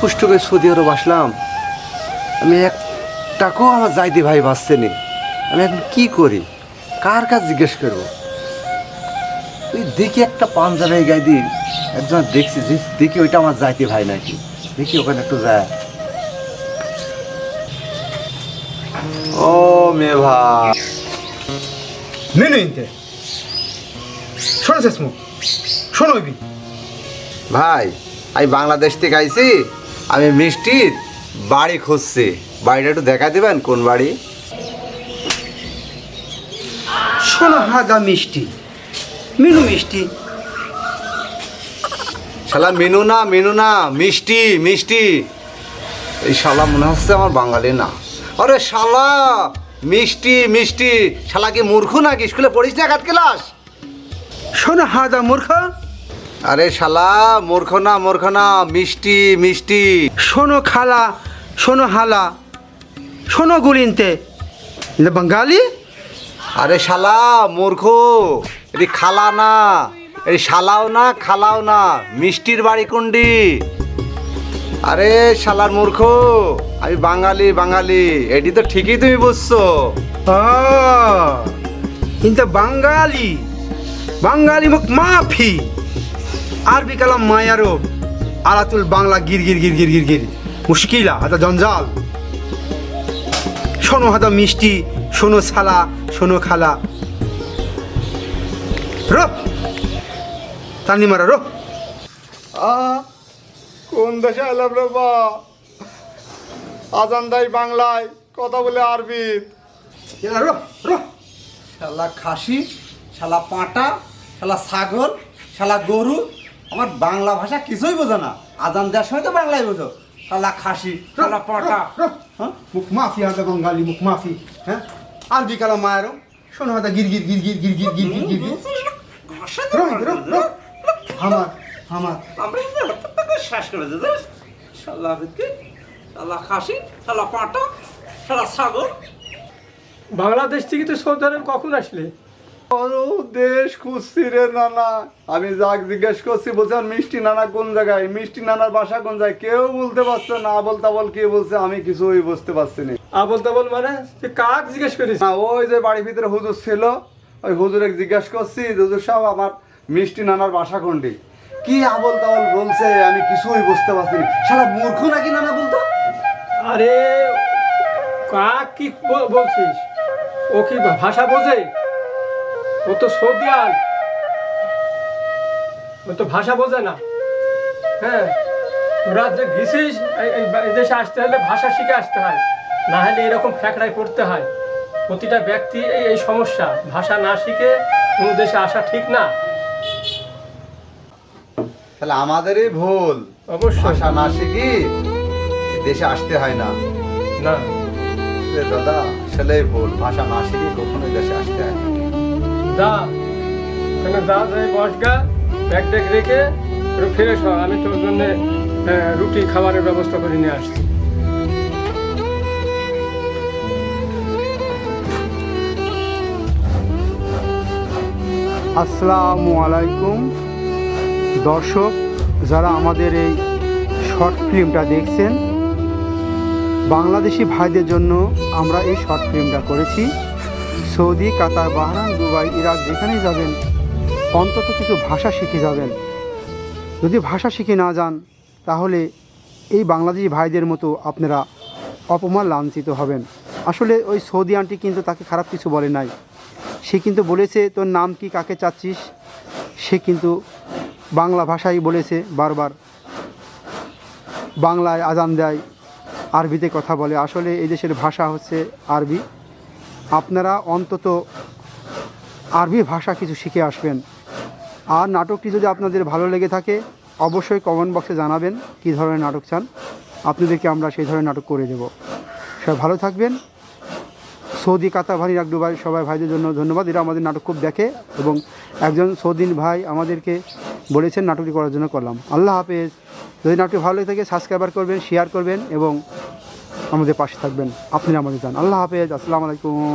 কষ্ট করে সৌদি আরব আসলাম। আমি এক টাকাও আমার যাইতে ভাই বাঁচছে নি আমি এখন কী করি? কার কাছে জিজ্ঞেস করব? ওই দেখি একটা পাঞ্জাবে গাই দিই একজন দেখছি দেখি ওইটা আমার যাইতে ভাই নাকি। দেখি ওখানে একটু যায়। ও মেয়ে ভাই। মেনু ইনতে। শোনো শেষমু শোনো ভাই আমি বাংলাদেশ থেকে আইছি আমি মিষ্টির বাড়ি খুঁজছি। বাড়িটা একটু দেখা দেবেন কোন বাড়ি? শোনো হাগা মিষ্টি। মেনু মিষ্টি। শালা মেনু না মেনু না মিষ্টি মিষ্টি। এই শালা মনে হচ্ছে আমার বাঙালি না। আরে শালা মিষ্টি মিষ্টি। শালা কি মূর্খ নাকি? স্কুলে পড়িস না কাট ক্লাস? শোনো হাদা মূর্খ? আরে শালা মূর্খ না মূর্খ না মিষ্টি মিষ্টি। শোনো খালা, শোনো হালা, শোনো গুলিনতে। বাঙালি? আরে শালা, মূর্খ। এটি খালা না এই শালাও না, খালাও না, মিষ্টির বাড়ি কুন্ডি আরে শালার মূর্খ, আমি বাঙালি বাঙালি, এটি তো ঠিকই তুমি বুঝছ। কিন্তু বাঙালি বাঙালি মুখ মাফি। আরবি কালাম মায়ারো আলাতুল বাংলা গির গির গির গির গির গির। মুশকিলা হাতা জঞ্জাল। শোনো হাতা মিষ্টি শোনো ছালা শোনো খালা। রো! তানি মারা রো! কোন দেশে এলাম রে বা? আজান দেয় বাংলায় কথা বলে আরবি। রো রো! শালা খাসি শালা পাঁটা শালা ছাগল শালা গরু আমার বাংলা ভাষা কিছুই বোঝো না। আজান দেওয়ার সময় তো বাংলায় বোঝো। শালা খাসি শালা পাঁটা। হ্যাঁ? মুখ মাফি হাতা বাঙালি মুখ মাফি। হ্যাঁ? আর কালাম মায়ারো শোনো হাতা গির গির গির গির গির গির গির গির গির আমার আমার শ্বাস করে দিতে শালা ভিতকে শালা খাসি শালা পাঁটা শালা ছাগল। বাংলাদেশ থেকে তো সৌদি আরব কখন আসলে? দেশ খুঁজছি রে নানা। আমি যাক জিজ্ঞেস করছি বলছেন মিষ্টি নানা কোন জায়গায়? মিষ্টি নানার বাসা কোন জায়গায়? কেউ বলতে পারছে না বলতা বল কে বলছে আমি কিছুই বুঝতে পারছি না। আবল তাবল মানে? তুই কাক জিজ্ঞেস করিস? না ওই যে বাড়ির ভিতরে হুজুর ছিল ওই হুজুরে জিজ্ঞেস করছি হুজুর সাহেব আমার মিষ্টি নানার বাসা কোনটি? কি আবল তাবল বলছে আমি কিছুই বুঝতে পারছি না। সারা মূর্খ নাকি নানা বলতো? আরে কাক কি বলছিস? ও কি ভাষা বোঝে? ও তো সৌদিয়াল ও তো ভাষা বোঝে না। হ্যাঁ তোরা যে গেছিস এই দেশে আসতে হলে ভাষা শিখে আসতে হয়। না হলে এরকম ফ্যাকড়ায় পড়তে হয়। প্রতিটা ব্যক্তি এই এই সমস্যা। ভাষা না শিখে কোনো দেশে আসা ঠিক না। তাহলে আমাদেরই ভুল। অবশ্যই। ভাষা না শিখি দেশে আসতে হয় না। না। দাদা আসলেই ভুল। ভাষা না শিখে কখনোই দেশে আসতে হয় না। যা। ওখানে যা যাই বসগা ব্যাগ ট্যাগ রেখে একটু ফিরে এসো আমি তোর জন্য রুটি, খাবারের ব্যবস্থা করে নিয়ে আসছি। আসসালামু আলাইকুম। দর্শক, যারা আমাদের এই শর্ট ফিল্মটা দেখছেন, বাংলাদেশি ভাইদের জন্য আমরা এই শর্ট ফিল্মটা করেছি। Saudi, Qatar Bahrain Dubai, Iraq যেখানেই যাবেন, অন্তত কিছু ভাষা শিখে যাবেন। যদি ভাষা শিখে না যান, তাহলে এই বাংলাদেশি ভাইদের মতো আপনারা অপমান লাঞ্ছিত হবেন। আসলে ওই সৌদি আন্টি কিন্তু তাকে খারাপ কিছু বলে নাই। সে কিন্তু বলেছে, তোর নাম কি? কাকে চাচ্ছিস? সে কিন্তু বাংলা ভাষাই বলেছে বারবার। বাংলায় আজান দেয়, আরবিতে কথা বলে। আসলে এই দেশের ভাষা হচ্ছে আরবি। আপনারা অন্তত আরবি ভাষা কিছু শিখে আসবেন। আর নাটকটি যদি আপনাদের ভালো লেগে থাকে, অবশ্যই কমেন্ট বক্সে জানাবেন কী ধরনের নাটক চান। আপনাদেরকে আমরা সেই ধরনের নাটক করে দেব। সবাই ভালো থাকবেন। সৌদি, কাতার ভাই ইরাক দুবাই সবাই ভাইদের জন্য ধন্যবাদ। এরা আমাদের নাটক খুব দেখে এবং একজন সৌদিন ভাই আমাদেরকে বলেছেন নাটকটি করার জন্য করলাম। আল্লাহ হাফেজ। যদি নাটকটি ভালো লেগে থাকে সাবস্ক্রাইবার করবেন শেয়ার করবেন এবং আমাদের পাশে থাকবেন। আপনি আমাদের যান আল্লাহ হাফেজ। আসসালামু আলাইকুম।